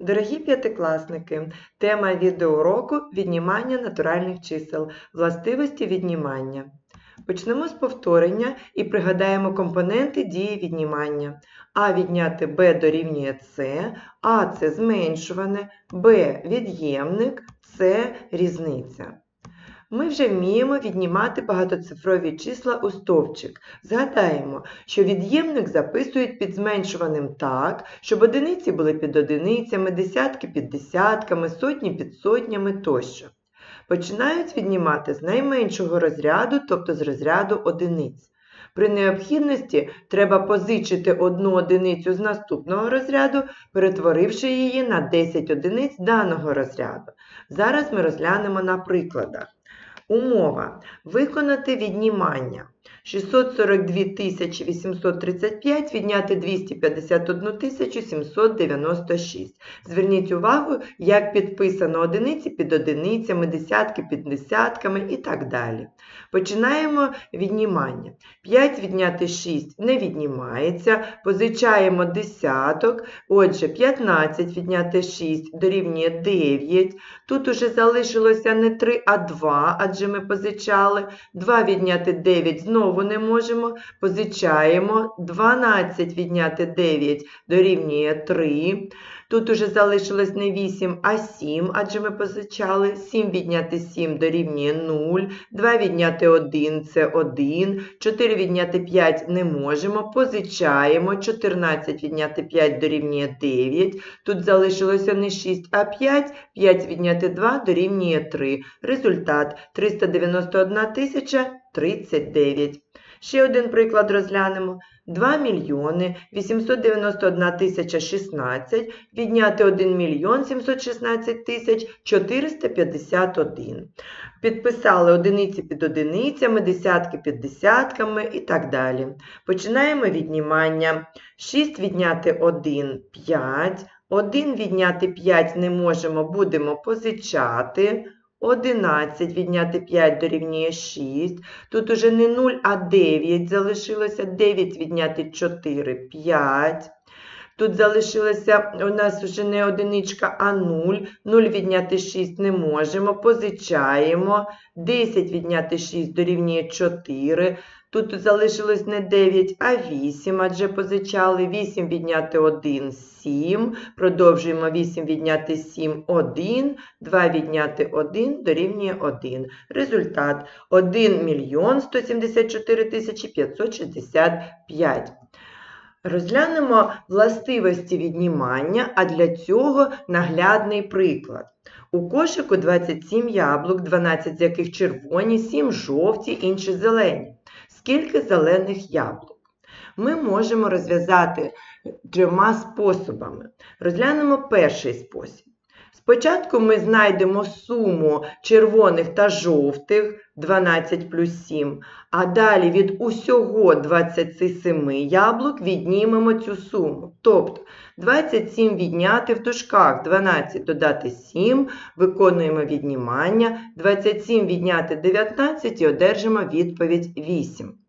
Дорогі п'ятикласники, тема відеоуроку віднімання натуральних чисел, властивості віднімання. Почнемо з повторення і пригадаємо компоненти дії віднімання. А відняти Б дорівнює С, а це зменшуване, Б від'ємник, С різниця. Ми вже вміємо віднімати багатоцифрові числа у стовпчик. Згадаємо, що від'ємник записують під зменшуваним так, щоб одиниці були під одиницями, десятки під десятками, сотні під сотнями тощо. Починають віднімати з найменшого розряду, тобто з розряду одиниць. При необхідності треба позичити одну одиницю з наступного розряду, перетворивши її на 10 одиниць даного розряду. Зараз ми розглянемо на прикладах. Умова. Виконати віднімання. 642 835 відняти 251 796. Зверніть увагу, як підписано одиниці під одиницями, десятки під десятками і так далі. Починаємо віднімання. 5 відняти 6 не віднімається, позичаємо десяток. Отже, 15 відняти 6 дорівнює 9. Тут уже залишилося не 3, а 2, адже ми позичали. 2 відняти 9 знову не можемо. Позичаємо. 12 відняти 9 дорівнює 3. Тут уже залишилось не 8, а 7, адже ми позичали. 7 відняти 7 дорівнює 0. 2 відняти 1 це 1. 4 відняти 5 не можемо. Позичаємо. 14 відняти 5 дорівнює 9. Тут залишилося не 6, а 5. 5 відняти 2 дорівнює 3. Результат 391 тисяча 39. Ще один приклад розглянемо. 2 мільйони 891 тисяча 16 відняти 1 мільйон 716 тисяч 451. Підписали одиниці під одиницями, десятки під десятками і так далі. Починаємо віднімання. 6 відняти 1 – 5. 1 відняти 5 не можемо, будемо позичати. 11 відняти 5 дорівнює 6. Тут уже не 0, а 9 залишилося. 9 відняти 4 – 5. Тут залишилося у нас вже не одиничка, а 0. 0 відняти 6 не можемо. Позичаємо. 10 відняти 6 дорівнює 4. Тут залишилось не 9, а 8, адже позичали 8 відняти 1 – 7. Продовжуємо 8 відняти 7 – 1. 2 відняти 1 дорівнює 1. Результат 1 мільйон 174 тисячі 565. Розглянемо властивості віднімання, а для цього наглядний приклад. У кошику 27 яблук, 12 з яких червоні, 7 жовті, інші зелені. Скільки зелених яблук? Ми можемо розв'язати трьома способами. Розглянемо перший спосіб. Спочатку ми знайдемо суму червоних та жовтих 12 плюс 7, а далі від усього 27 яблук віднімемо цю суму. Тобто 27 відняти в дужках 12 додати 7, виконуємо віднімання, 27 відняти 19 і одержимо відповідь 8.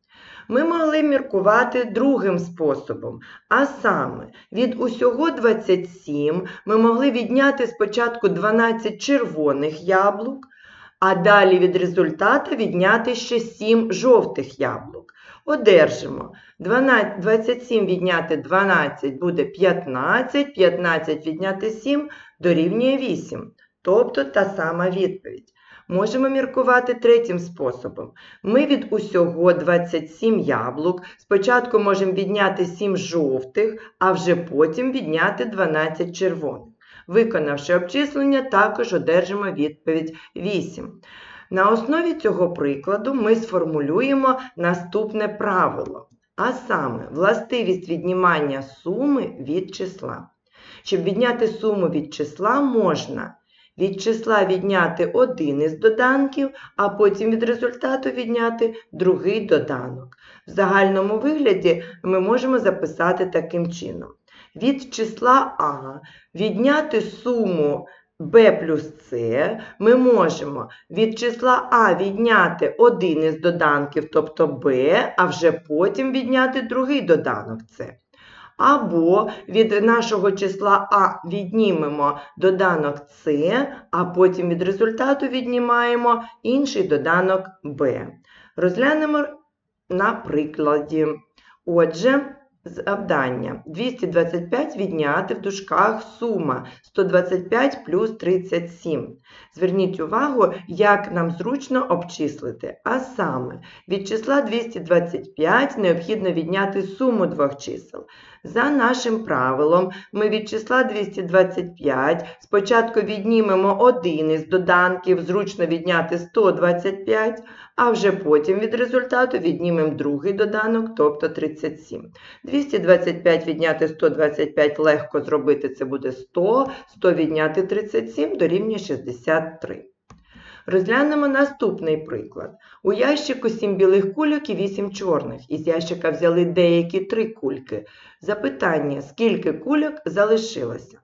Ми могли міркувати другим способом, а саме, від усього 27 ми могли відняти спочатку 12 червоних яблук, а далі від результата відняти ще 7 жовтих яблук. Одержимо 12, 27 відняти 12 буде 15, 15 відняти 7 дорівнює 8, тобто та сама відповідь. Можемо міркувати третім способом. Ми від усього 27 яблук. Спочатку можемо відняти 7 жовтих, а вже потім відняти 12 червоних. Виконавши обчислення, також одержимо відповідь 8. На основі цього прикладу ми сформулюємо наступне правило, а саме властивість віднімання суми від числа. Щоб відняти суму від числа можна від числа відняти один із доданків, а потім від результату відняти другий доданок. В загальному вигляді ми можемо записати таким чином. Від числа А відняти суму b плюс c ми можемо від числа А відняти один із доданків, тобто b, а вже потім відняти другий доданок c. Або від нашого числа А віднімемо доданок С, а потім від результату віднімаємо інший доданок Б. Розглянемо на прикладі. Отже, завдання 225 відняти в дужках сума 125 плюс 37. Зверніть увагу, як нам зручно обчислити. А саме, від числа 225 необхідно відняти суму двох чисел. За нашим правилом, ми від числа 225 спочатку віднімемо один із доданків, зручно відняти 125, а вже потім від результату віднімемо другий доданок, тобто 37. 225 відняти 125 легко зробити, це буде 100, 100 відняти 37 дорівнює 63. Розглянемо наступний приклад. У ящику 7 білих кульок і 8 чорних. Із ящика взяли деякі 3 кульки. Запитання, скільки кульок залишилося?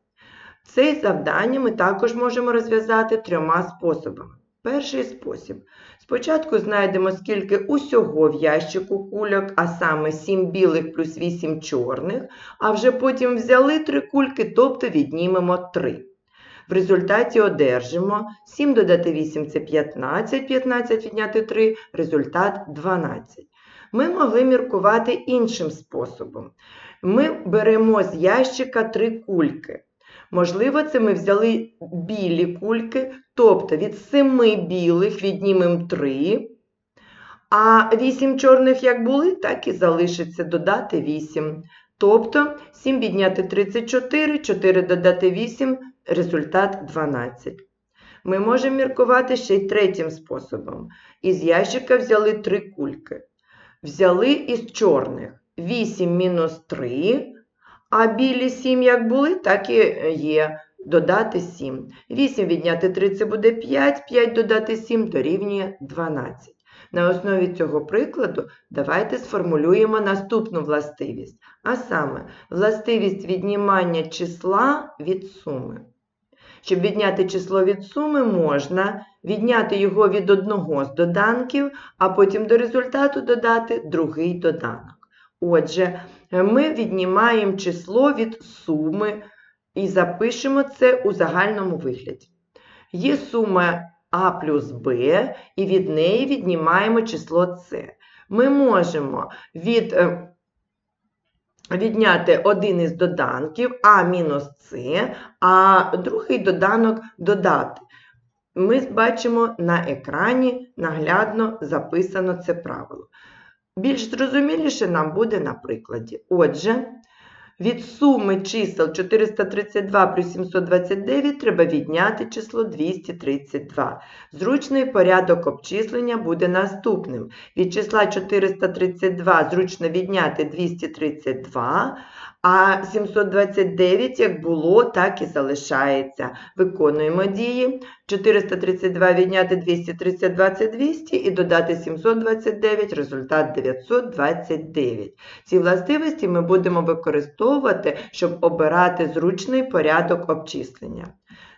Це завдання ми також можемо розв'язати трьома способами. Перший спосіб. Спочатку знайдемо, скільки усього в ящику кульок, а саме 7 білих плюс 8 чорних, а вже потім взяли 3 кульки, тобто віднімемо 3. В результаті одержимо 7 додати 8 це 15, 15 відняти 3, результат 12. Ми могли міркувати іншим способом. Ми беремо з ящика 3 кульки. Можливо, це ми взяли білі кульки, тобто від 7 білих віднімемо 3, а 8 чорних як були, так і залишиться додати 8. Тобто 7 відняти 34, 4 додати 8, результат 12. Ми можемо міркувати ще й третім способом. Із ящика взяли 3 кульки. Взяли із чорних 8 мінус 3, а білі 7 як були, так і є. Додати 7. 8 відняти 3 це буде 5, 5 додати 7 дорівнює 12. На основі цього прикладу давайте сформулюємо наступну властивість, а саме властивість віднімання числа від суми. Щоб відняти число від суми, можна відняти його від одного з доданків, а потім до результату додати другий доданок. Отже, ми віднімаємо число від суми і запишемо це у загальному вигляді. Є сума а плюс Б, і від неї віднімаємо число С. Ми можемо від, е, відняти один із доданків А мінус С, а другий доданок додати. Ми бачимо на екрані наглядно записано це правило. Більш зрозуміліше нам буде на прикладі. Отже, від суми чисел 432 плюс 729 треба відняти число 232. Зручний порядок обчислення буде наступним. Від числа 432 зручно відняти 232, а 729, як було, так і залишається. Виконуємо дії. 432 відняти 232 це 200 і додати 729, результат 929. Ці властивості ми будемо використовувати, щоб обирати зручний порядок обчислення.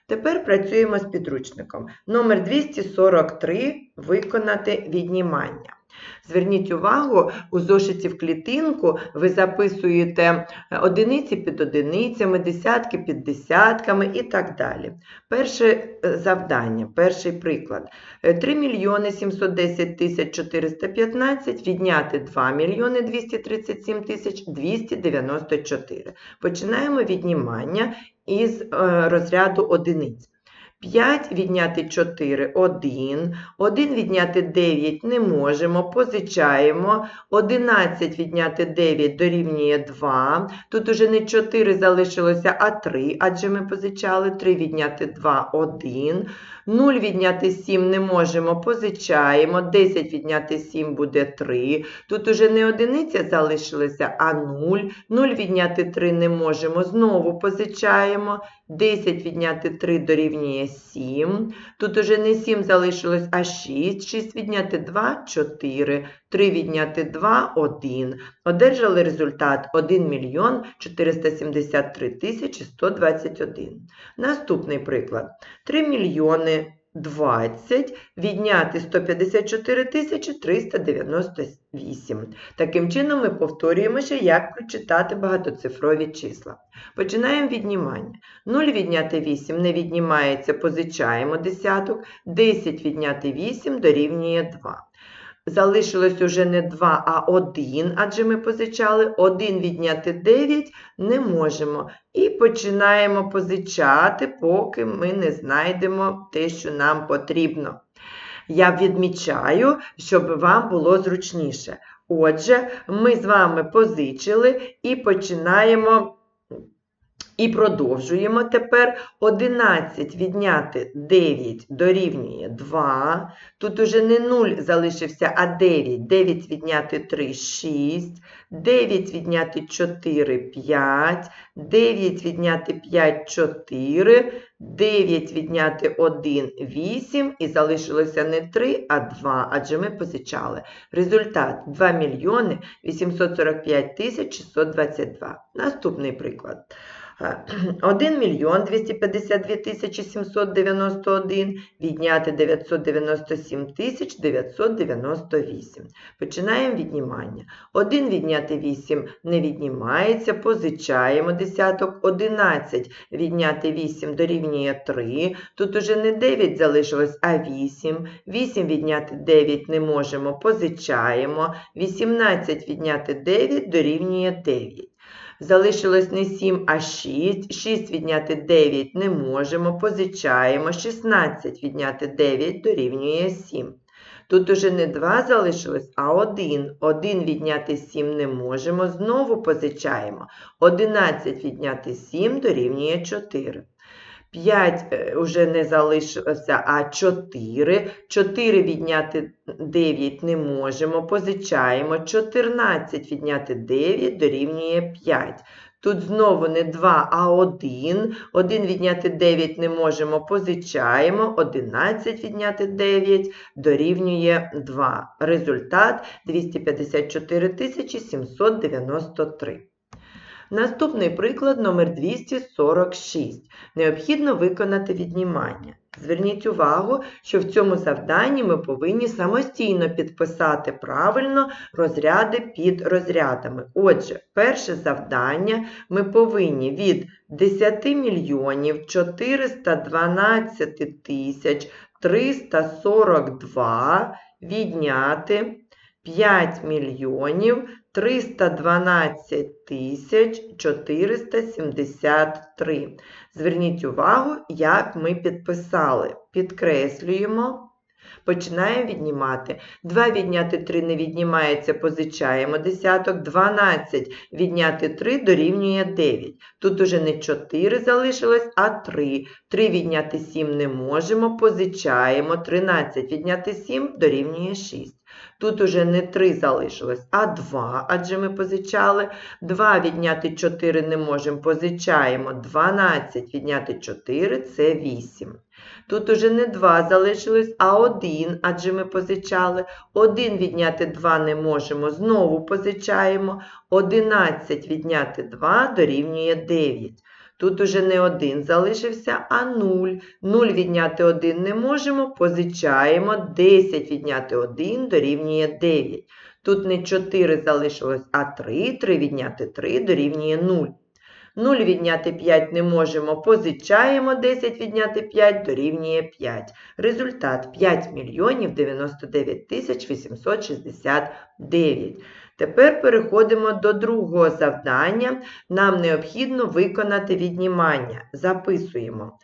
Тепер працюємо з підручником. Номер 243 виконати віднімання. Зверніть увагу, у зошиті в клітинку ви записуєте одиниці під одиницями, десятки під десятками і так далі. Перше завдання, перший приклад. 3 мільйони 710 тисяч 415 відняти 2 мільйони 237 тисяч 294. Починаємо віднімання із розряду одиниць. 5 відняти 4 – 1, 1 відняти 9 не можемо, позичаємо, 11 відняти 9 дорівнює 2, тут уже не 4 залишилося, а 3, адже ми позичали, 3 відняти 2 – 1, 0 відняти 7 не можемо, позичаємо, 10 відняти 7 буде 3, тут уже не одиниця залишилася, а 0, 0 відняти 3 не можемо, знову позичаємо, 10 відняти 3 дорівнює 7. Тут уже не 7 залишилось, а 6. 6 відняти 2 4. 3 відняти 2 1. Одержали результат 1 мільйон 473 тисячі 121. Наступний приклад. 3 мільйони 20 відняти 154 398. Таким чином ми повторюємо ще, як прочитати багатоцифрові числа. Починаємо віднімання. 0 відняти 8 не віднімається, позичаємо десяток. 10 відняти 8 дорівнює 2. Залишилось уже не 2, а 1, адже ми позичали. 1 відняти 9 не можемо. І починаємо позичати, поки ми не знайдемо те, що нам потрібно. Я відмічаю, щоб вам було зручніше. Отже, ми з вами позичили і починаємо. І продовжуємо тепер 11 відняти 9 дорівнює 2. Тут уже не 0 залишився, а 9. 9 відняти 3 6. 9 відняти 4 5. 9 відняти 5 4. 9 відняти 1 8. І залишилося не 3, а 2, адже ми позичали. Результат 2 мільйони 845 тисяч 622. Наступний приклад. 1 мільйон 252 тисячі 791 відняти 997 тисяч 998. Починаємо віднімання. 1 відняти 8 не віднімається, позичаємо десяток. 11 відняти 8 дорівнює 3. Тут уже не 9 залишилось, а 8. 8 відняти 9 не можемо, позичаємо. 18 відняти 9 дорівнює 9. Залишилось не 7, а 6. 6 відняти 9 не можемо, позичаємо. 16 відняти 9 дорівнює 7. Тут уже не 2 залишилось, а 1. 1 відняти 7 не можемо, знову позичаємо. 11 відняти 7 дорівнює 4. 5 вже не залишилося, а 4. 4 відняти 9 не можемо, позичаємо. 14 відняти 9 дорівнює 5. Тут знову не 2, а 1. 1 відняти 9 не можемо, позичаємо. 11 відняти 9 дорівнює 2. Результат 254 793. Наступний приклад номер 246. Необхідно виконати віднімання. Зверніть увагу, що в цьому завданні ми повинні самостійно підписати правильно розряди під розрядами. Отже, перше завдання ми повинні від 10 мільйонів 412 тисяч 342 відняти 5 мільйонів 312 тисяч 473. Зверніть увагу, як ми підписали. Підкреслюємо. Починаємо віднімати. 2 відняти 3 не віднімається, позичаємо десяток. 12 відняти 3 дорівнює 9. Тут уже не 4 залишилось, а 3. 3 відняти 7 не можемо, позичаємо. 13 відняти 7 дорівнює 6. Тут уже не 3 залишилось, а 2, адже ми позичали. 2 відняти 4 не можемо, позичаємо. 12 відняти 4 це 8. Тут уже не 2 залишилось, а 1, адже ми позичали. 1 відняти 2 не можемо, знову позичаємо. 11 відняти 2 дорівнює 9. Тут уже не 1 залишився, а 0. 0 відняти 1 не можемо, позичаємо. 10 відняти 1 дорівнює 9. Тут не 4 залишилось, а 3. 3 відняти 3 дорівнює 0. 0 відняти 5 не можемо, позичаємо 10 відняти 5 дорівнює 5. Результат 5 мільйонів 99 тисяч 869. Тепер переходимо до другого завдання. Нам необхідно виконати віднімання. Записуємо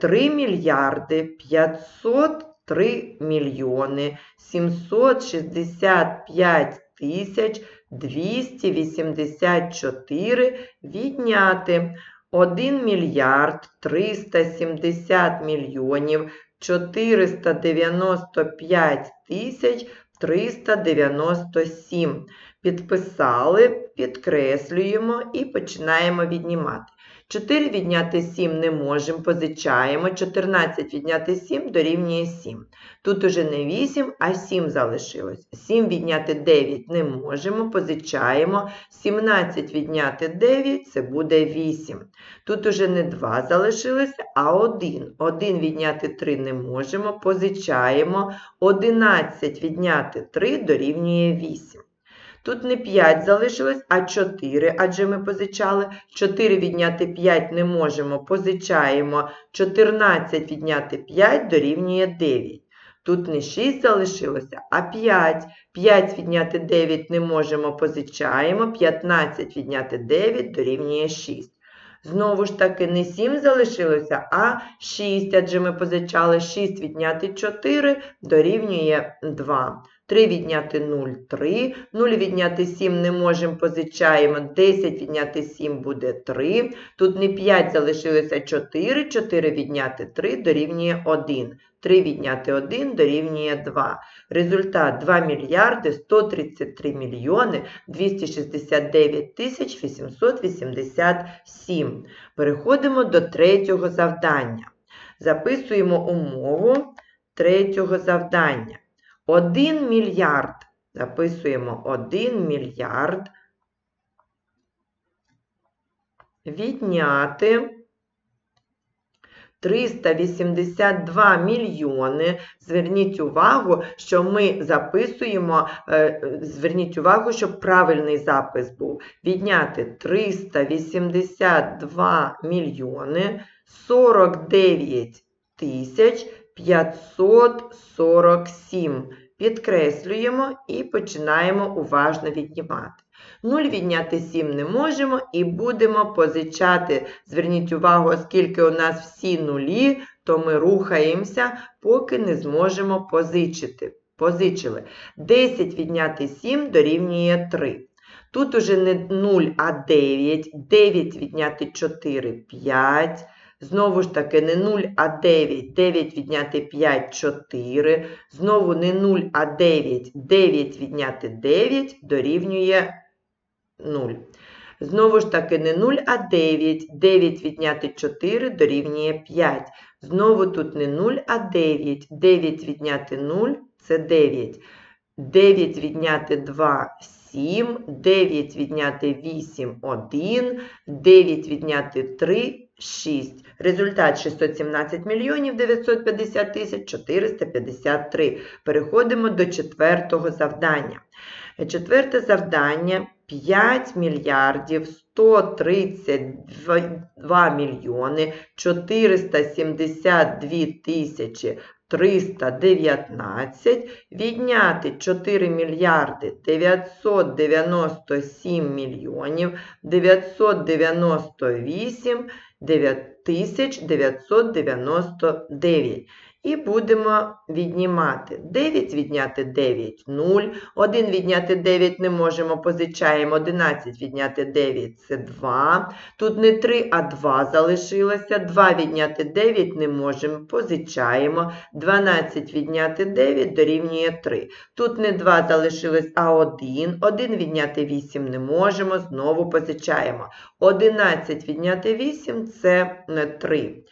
3 мільярди 503 мільйони 765 тисяч 284 відняти 1 мільярд 370 мільйонів 495 тисяч 397. Підписали, підкреслюємо і починаємо віднімати. 4 відняти 7 не можемо, позичаємо. 14 відняти 7 дорівнює 7. Тут уже не 8, а 7 залишилось. 7 відняти 9 не можемо, позичаємо. 17 відняти 9 це буде 8. Тут уже не 2 залишилося, а 1. 1 відняти 3 не можемо, позичаємо. 11 відняти 3 дорівнює 8. Тут не 5 залишилось, а 4, адже ми позичали. 4 відняти 5 не можемо, позичаємо. 14 відняти 5 дорівнює 9. Тут не 6 залишилося, а 5. 5 відняти 9 не можемо, позичаємо. 15 відняти 9 дорівнює 6. Знову ж таки, не 7 залишилося, а 6, адже ми позичали 6 відняти 4 дорівнює 2. 3 відняти 0 – 3, 0 відняти 7 не можемо, позичаємо, 10 відняти 7 буде 3, тут не 5 залишилося, 4, 4 відняти 3 дорівнює 1, 3 відняти 1 дорівнює 2. Результат 2 мільярди 133 мільйони 269 тисяч 887. Переходимо до третього завдання. Записуємо умову третього завдання. 1 мільярд. Записуємо 1 мільярд. Відняти 382 мільйони. Зверніть увагу, що ми записуємо, е, зверніть увагу, щоб правильний запис був. Відняти 382 мільйони 49 тисяч 547. Підкреслюємо і починаємо уважно віднімати. 0 відняти 7 не можемо і будемо позичати. Зверніть увагу, оскільки у нас всі нулі, то ми рухаємося, поки не зможемо позичити. Позичили. 10 відняти 7 дорівнює 3. Тут уже не 0, а 9. 9 відняти 4 5. Знову ж таки, не 0, а 9. 9 відняти 5 4. Знову не 0, а 9. 9 відняти 9 дорівнює 0. Знову ж таки, не 0, а 9. 9 відняти 4 дорівнює 5. Знову тут не 0, а 9. 9 відняти 0 це 9. 9 відняти 2 7. 9 відняти 8 1. 9 відняти 3 6. Результат 617 мільйонів 950 тисяч 453. Переходимо до четвертого завдання. Четверте завдання 5 мільярдів 132 мільйони 472 тисячі 319 відняти 4 мільярди 997 мільйонів 998 9999. І будемо віднімати. 9 відняти 9 – 0. 1 відняти 9 не можемо, позичаємо. 11 відняти 9 – це 2. Тут не 3, а 2 залишилося. 2 відняти 9 не можемо, позичаємо. 12 відняти 9 дорівнює 3. Тут не 2 залишилось, а 1. 1 відняти 8 не можемо, знову позичаємо. 11 відняти 8 – це 3.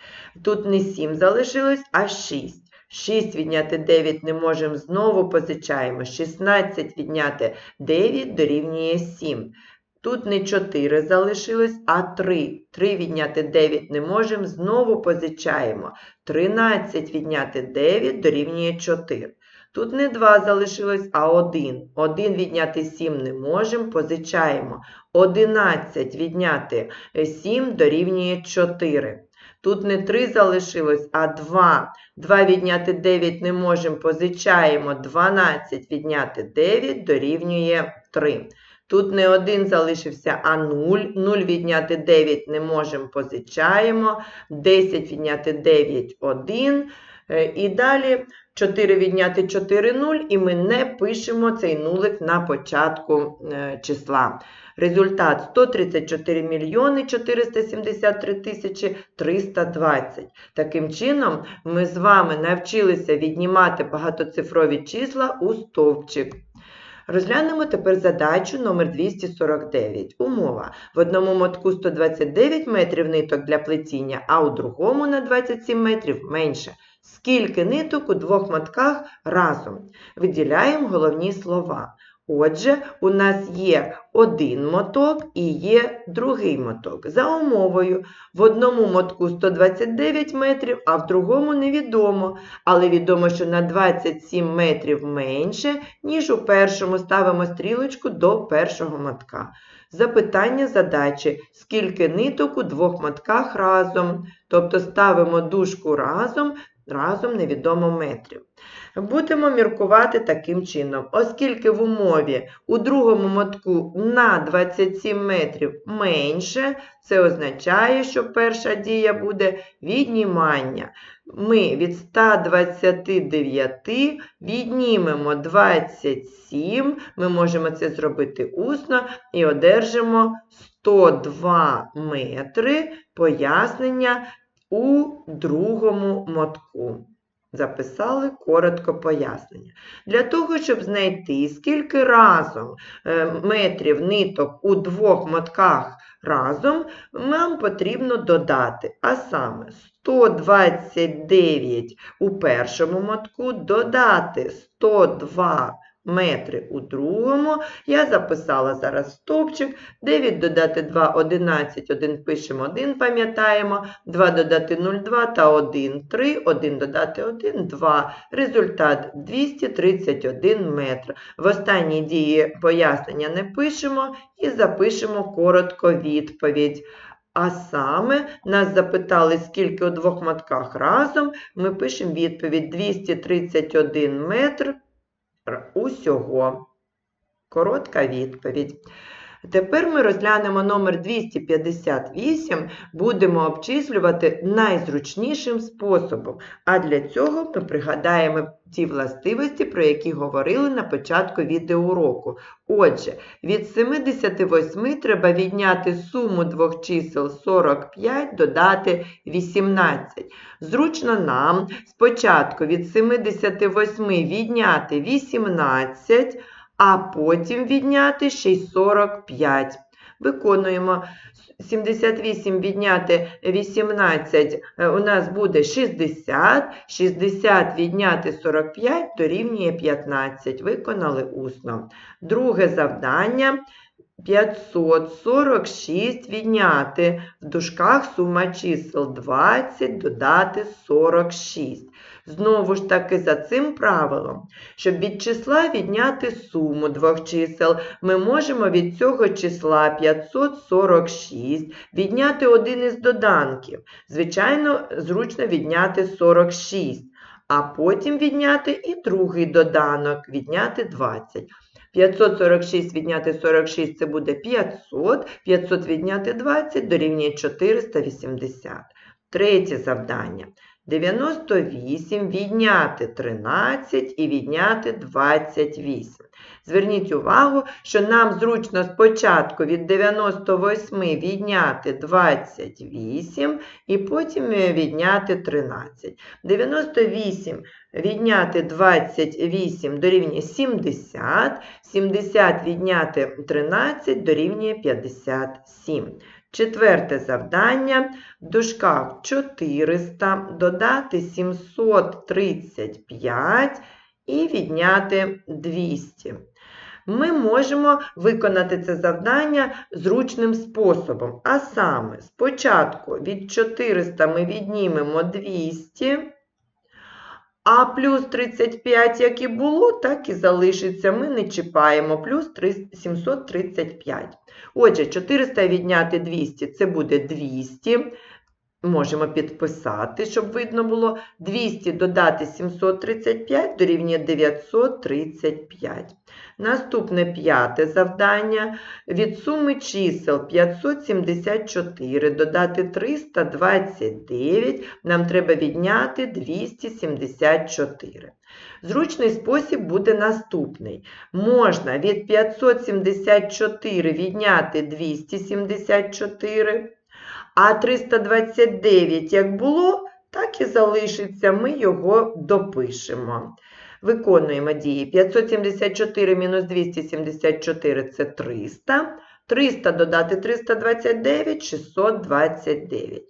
Тут не 7 залишилось, а 6. 6 відняти 9 не можемо, знову позичаємо. 16 відняти 9 дорівнює 7. Тут не 4 залишилось, а 3. 3 відняти 9 не можемо, знову позичаємо. 13 відняти 9 дорівнює 4. Тут не 2 залишилось, а 1. 1 відняти 7 не можемо, позичаємо. 11 відняти 7 дорівнює 4. Тут не 3 залишилось, а 2. 2 відняти 9 не можемо, позичаємо. 12 відняти 9 дорівнює 3. Тут не 1 залишився, а 0. 0 відняти 9 не можемо, позичаємо. 10 відняти 9 – 1. Е, І далі 4 відняти 4 – 0, і ми не пишемо цей нулик на початку е, числа. Результат 134 мільйони 473 тисячі 320. Таким чином, ми з вами навчилися віднімати багатоцифрові числа у стовпчик. Розглянемо тепер задачу номер 249. Умова. В одному мотку 129 метрів ниток для плетіння, а у другому на 27 метрів менше. Скільки ниток у двох мотках разом? Виділяємо головні слова. Отже, у нас є один моток і є другий моток. За умовою, в одному мотку 129 метрів, а в другому невідомо. Але відомо, що на 27 метрів менше, ніж у першому. Ставимо стрілочку до першого мотка. Запитання задачі, скільки ниток у двох мотках разом. Тобто ставимо дужку разом, разом невідомо метрів. Будемо міркувати таким чином, оскільки в умові у другому мотку на 27 метрів менше, це означає, що перша дія буде віднімання. Ми від 129 віднімемо 27, ми можемо це зробити усно і одержимо 102 метри пояснення у другому мотку. Записали коротко пояснення. Для того, щоб знайти, скільки разом е, метрів ниток у двох мотках разом, нам потрібно додати. А саме 129 у першому мотку, додати 102 метри у другому. Я записала зараз стовпчик. 9 додати 2 – 11, 1 пишемо, 1 пам'ятаємо, 2 додати 0,2 та 1 – 3, 1 додати 1 – 2. Результат 231 метр. В останній дії пояснення не пишемо і запишемо коротко відповідь. А саме нас запитали, скільки у двох мотках разом, ми пишемо відповідь 231 метр усього. Коротка відповідь. Тепер ми розглянемо номер 258, будемо обчислювати найзручнішим способом. А для цього ми пригадаємо ті властивості, про які говорили на початку відеоуроку. Отже, від 78 треба відняти суму двох чисел 45, додати 18. Зручно нам спочатку від 78 відняти 18, а потім відняти ще й 45. Виконуємо 78 відняти 18 е, у нас буде 60, 60 відняти 45 дорівнює 15. Виконали усно. Друге завдання 546 відняти в дужках сума чисел 20 додати 46. Знову ж таки, за цим правилом, щоб від числа відняти суму двох чисел, ми можемо від цього числа 546 відняти один із доданків. Звичайно, зручно відняти 46, а потім відняти і другий доданок, відняти 20. 546 відняти 46 це буде 500, 500 відняти 20 дорівнює 480. Третє завдання. 98 відняти 13 і відняти 28. Зверніть увагу, що нам зручно спочатку від 98 відняти 28 і потім відняти 13. 98 відняти 28 дорівнює 70, 70 відняти 13 дорівнює 57. Четверте завдання. В дужках 400 додати 735 і відняти 200. Ми можемо виконати це завдання зручним способом. А саме, спочатку від 400 ми віднімемо 200. А плюс 35, як і було, так і залишиться. Ми не чіпаємо плюс 735. Отже, 400 відняти 200 це буде 200. Можемо підписати, щоб видно було. 200 додати 735 дорівнює 935. Наступне п'яте завдання. Від суми чисел 574 додати 329 нам треба відняти 274. Зручний спосіб буде наступний. Можна від 574 відняти 274. А 329, як було, так і залишиться, ми його допишемо. Виконуємо дії. 574 мінус 274 – це 300. 300 додати 329 – 629.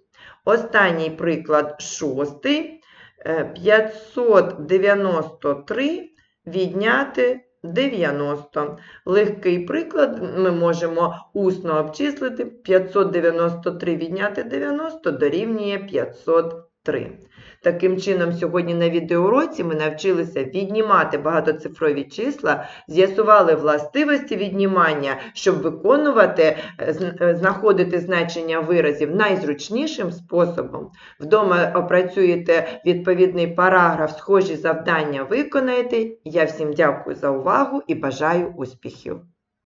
Останній приклад шостий. Е, 593 відняти 90. Легкий приклад ми можемо усно обчислити. 593 відняти 90 дорівнює 503. Таким чином, сьогодні на відеоуроці ми навчилися віднімати багатоцифрові числа, з'ясували властивості віднімання, щоб виконувати, е, е, знаходити значення виразів найзручнішим способом. Вдома опрацюєте відповідний параграф, схожі завдання виконаєте. Я всім дякую за увагу і бажаю успіхів!